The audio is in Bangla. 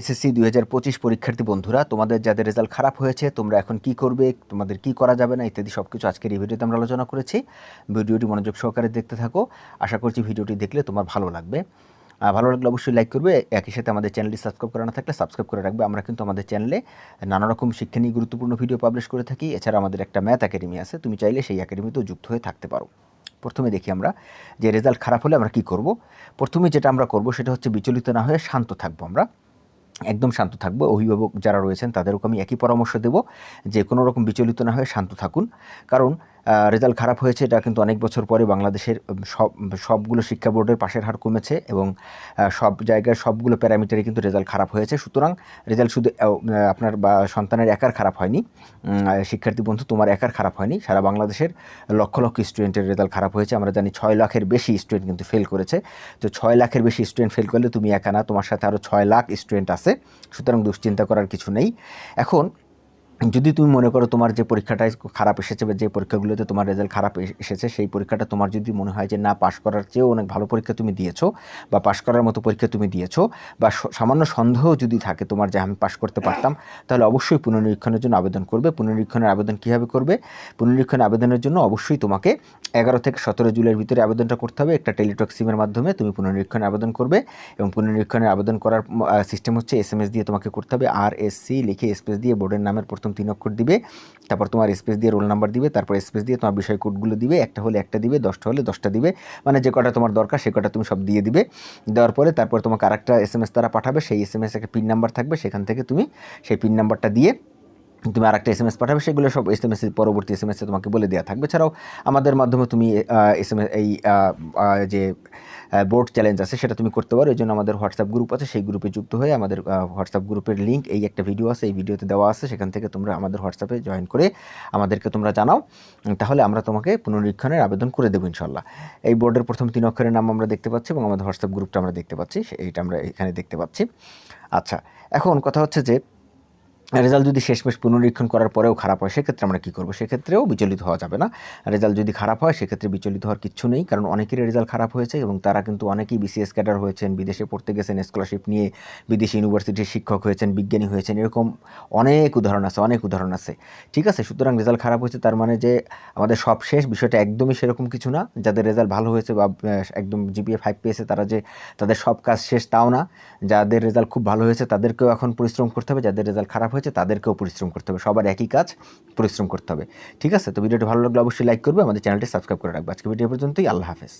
এসএসসি দুই হাজার পঁচিশ পরীক্ষার্থী বন্ধুরা, তোমাদের যাদের রেজাল্ট খারাপ হয়েছে, তোমরা এখন কি করবে, তোমাদের কি করা যাবে না, ইত্যাদি সব কিছু আজকের এই ভিডিওতে আমরা আলোচনা করেছি। ভিডিওটি মনোযোগ সহকারে দেখতে থাকো। আশা করছি ভিডিওটি দেখলে তোমার ভালো লাগবে। ভালো লাগলে অবশ্যই লাইক করবে। একই সাথে আমাদের চ্যানেলটি সাবস্ক্রাইব করা না থাকলে সাবস্ক্রাইব করে রাখবে। আমরা কিন্তু আমাদের চ্যানেলে নানা রকম শিক্ষা নিয়ে গুরুত্বপূর্ণ ভিডিও পাবলিশ করে থাকি। এছাড়া আমাদের একটা ম্যাথ একাডেমি আছে। তুমি চাইলে সেই একাডেমিতেও যুক্ত হয়ে থাকতে পারো। প্রথমে দেখি আমরা যে রেজাল্ট খারাপ হলে আমরা কি করব? প্রথমে যেটা আমরা করব সেটা হচ্ছে বিচলিত না হয়ে শান্ত থাকব আমরা। একদম শান্ত থাকব। অভিভাবক যারা রয়েছেন তাদেরকে আমি একই পরামর্শ দেব যে, কোনো রকম বিচলিত না হয়ে শান্ত থাকুন। কারণ রেজাল্ট খারাপ হয়েছে, এটা কিন্তু অনেক বছর পরে বাংলাদেশের সব, সবগুলো শিক্ষা বোর্ডের পাশের হার কমেছে এবং সব জায়গায় সবগুলো প্যারামিটারে কিন্তু রেজাল্ট খারাপ হয়েছে। সুতরাং রেজাল্ট শুধু আপনার বা সন্তানের একার খারাপ হয়নি শিক্ষার্থী বন্ধু তোমার একার খারাপ হয়নি। সারা বাংলাদেশের লক্ষ লক্ষ স্টুডেন্টের রেজাল্ট খারাপ হয়েছে। আমরা জানি ছয় লাখের বেশি স্টুডেন্ট কিন্তু ফেল করেছে। তো ছয় লাখের বেশি স্টুডেন্ট ফেল করলে তুমি একা না, তোমার সাথে আরও ছয় লাখ স্টুডেন্ট আছে। সুতরাং দুশ্চিন্তা করার কিছু নেই। এখন যদি তুমি মনে করো তোমার যে পরীক্ষাটা খারাপ এসেছে বা যে পরীক্ষাগুলোতে তোমার রেজাল্ট খারাপ এসেছে, সেই পরীক্ষাটা তোমার যদি মনে হয় যে না পাশ করার চেয়েও অনেক ভালো পরীক্ষা তুমি দিয়েছ বা পাশ করার মতো পরীক্ষা তুমি দিয়েছ বা সামান্য সন্দেহ যদি থাকে তোমার যে আমি পাশ করতে পারতাম, তাহলে অবশ্যই পুনরীক্ষণের জন্য আবেদন করবে। পুনরীক্ষণের আবেদন কীভাবে করবে? পুনরীক্ষণের আবেদনের জন্য অবশ্যই তোমাকে এগারো থেকে সতেরো জুলাইয়ের ভিতরে আবেদনটা করতে হবে। একটা টেলিটক সিমের মাধ্যমে তুমি পুনরীক্ষণের আবেদন করবে এবং পুনরীক্ষণের আবেদন করার সিস্টেম হচ্ছে এস এস দিয়ে তোমাকে করতে হবে। আর এস সি লিখে স্পেস দিয়ে বোর্ডের নামের প্রথম তিন অক্ষর দিবে, তারপর তোমার স্পেস দিয়ে রোল নাম্বার দিবে, তারপর স্পেস দিয়ে তোমার বিষয় কোডগুলো দিবে, একটা হলে একটা দিবে, দশটা হলে দশটা দিবে মানে যে কটা তোমার দরকার সে কটা তুমি সব দিয়ে দিবে। দেওয়ার পরে তারপর তোমাকে আরেকটা এস এম এস তারা পাঠাবে, সেই এস এম এস একটা পিন নাম্বার থাকবে, সেখান থেকে তুমি সেই পিন নাম্বারটা দিয়ে তুমি আরেকটা এস এম এস পাঠাবে, সেগুলো সব এস এম এস পরবর্তী এস এম এসে তোমাকে বলে দেওয়া থাকবে। এছাড়াও আমাদের মাধ্যমে তুমি এস এম এস এই যে বোর্ড চ্যালেঞ্জ আছে, সেটা তুমি করতে পারো। এই জন্য আমাদের হোয়াটসঅ্যাপ গ্রুপ আছে, সেই গ্রুপে যুক্ত হয়ে আমাদের হোয়াটসঅ্যাপ গ্রুপের লিঙ্ক এই একটা ভিডিও আছে, এই ভিডিওতে দেওয়া আছে, সেখান থেকে তোমরা আমাদের হোয়াটসঅ্যাপে জয়েন করে আমাদেরকে তোমরা জানাও। তাহলে আমরা তোমাকে পুনরীক্ষণের আবেদন করে দেবো ইনশাল্লাহ এই বোর্ডের প্রথম তিন অক্ষরের নাম আমরা দেখতে পাচ্ছি এবং আমাদের হোয়াটসঅ্যাপ গ্রুপটা আমরা দেখতে পাচ্ছি এইটা আমরা এখানে দেখতে পাচ্ছি। আচ্ছা এখন কথা হচ্ছে যে রেজাল্ট যদি শেষমেশ পুনরীক্ষণ করার পরেও খারাপ হয়, সেক্ষেত্রে আমরা কী করব? সেক্ষেত্রেও বিচলিত হওয়া যাবে না। রেজাল্ট যদি খারাপ হয়, সেক্ষেত্রে বিচলিত হওয়ার কিচ্ছু নেই, কারণ অনেকেরই রেজাল্ট খারাপ হয়েছে এবং তারা কিন্তু অনেকেই বিসিএস ক্যাডার হয়েছেন, বিদেশে পড়তে গেছেন স্কলারশিপ নিয়ে বিদেশি ইউনিভার্সিটির শিক্ষক হয়েছেন, বিজ্ঞানী হয়েছেন, এরকম অনেক উদাহরণ আছে, অনেক উদাহরণ আছে। ঠিক আছে, সুতরাং রেজাল্ট খারাপ হয়েছে, তার মানে যে আমাদের সব শেষ, বিষয়টা একদমই সেরকম কিছু না। যাদের রেজাল্ট ভালো হয়েছে বা একদম জিপিএ ফাইভ পেয়েছে, তারা যে তাদের সব কাজ শেষ, তাও না। যাদের রেজাল্ট খুব ভালো হয়েছে, তাদেরকেও এখন পরিশ্রম করতে হবে, যাদের রেজাল্ট খারাপ হয়েছে তাদেরকেও পরিশ্রম করতে হবে, সবার একই কাজ পরিশ্রম করতে হবে। ঠিক আছে? তো ভিডিওটি ভালো লাগলে অবশ্যই লাইক করবে, আমাদের চ্যানেলটি সাবস্ক্রাইব করে রাখবে। আজকে ভিডিও পর্যন্তই, আল্লাহ হাফেজ।